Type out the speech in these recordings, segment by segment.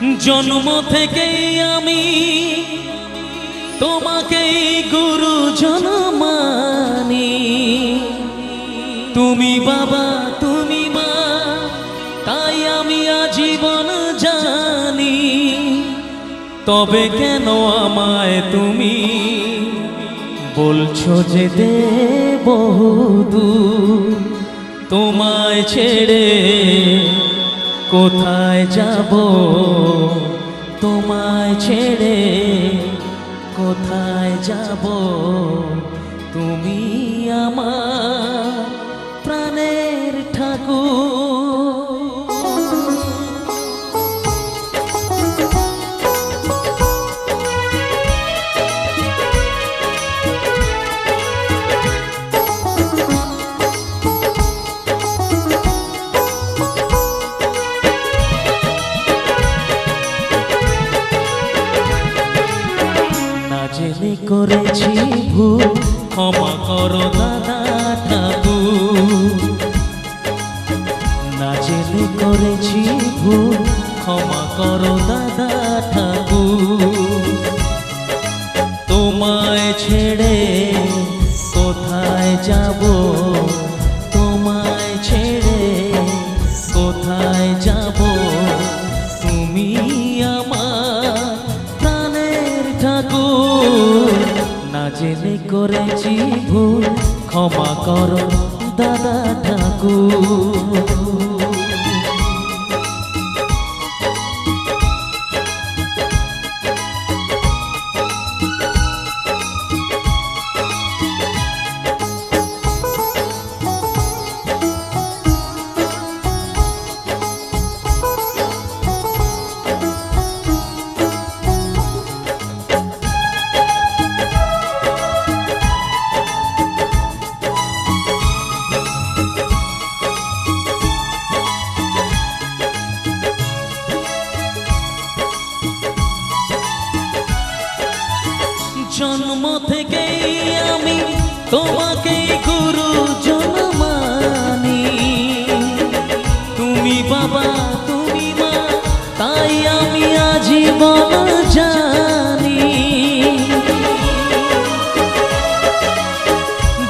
জন্ম থেকেই আমি তোমাকেই গুরু জনমানি। তুমি বাবা, তুমি মা, তাই আমি আজীবন জানি। তবে কেন আমায় তুমি বলছো যে দে বহুদূর তোমায় ছেড়ে কোথায় যাব? তোমায় ছেড়ে কোথায় যাব? করেছি ভুল। ক্ষমা করো দাদা ঠাকুর। না জেনে করেছি ভুল। ক্ষমা করো দাদা ঠাকুর। তোমায় ছেড়ে কোথায় যাব? জেনে করেছি ভুল। ক্ষমা করো দাদা ঠাকুর। জন্ম থেকেই আমি তোমাকে গুরু জনমানি। তুমি বাবা, তুমি মা, তাই আমি আজীবন জানি।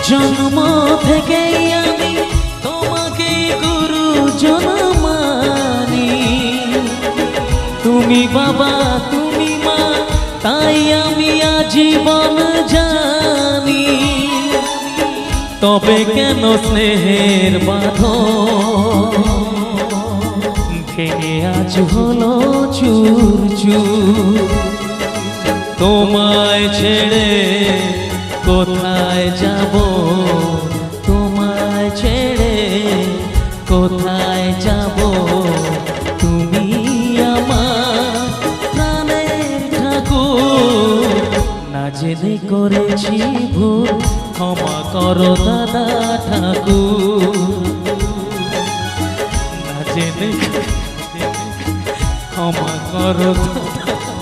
জন্ম থেকেই আমি তোমাকে গুরু জনমানি। তুমি বাবা, তুমি মা, তাই আমি আজীবন জানি। তবে কেন স্নেহের বাঁধন? ভেঙে আজ হলো চুর। তোমায় ছেড়ে কোথায় যাব? তোমায় ছেড়ে কোথায় যাব? জেনে করেছি ভুল। ক্ষমা করো দাদা ঠাকুর। না জেনে ক্ষমা করো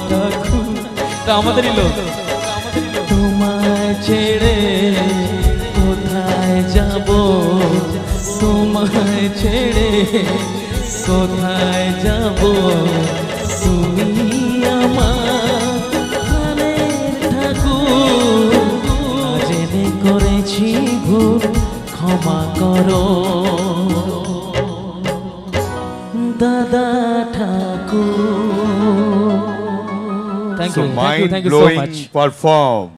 ঠাকুর। তা আমাদেরই লোক তোমায় ছেড়ে কোথায় যাব? তোমায় ছেড়ে কোথায় যাব? তুমি করেছি ভুল ক্ষমা করো। দাদা ঠাকুর। Thank So you mind thank you so much perform.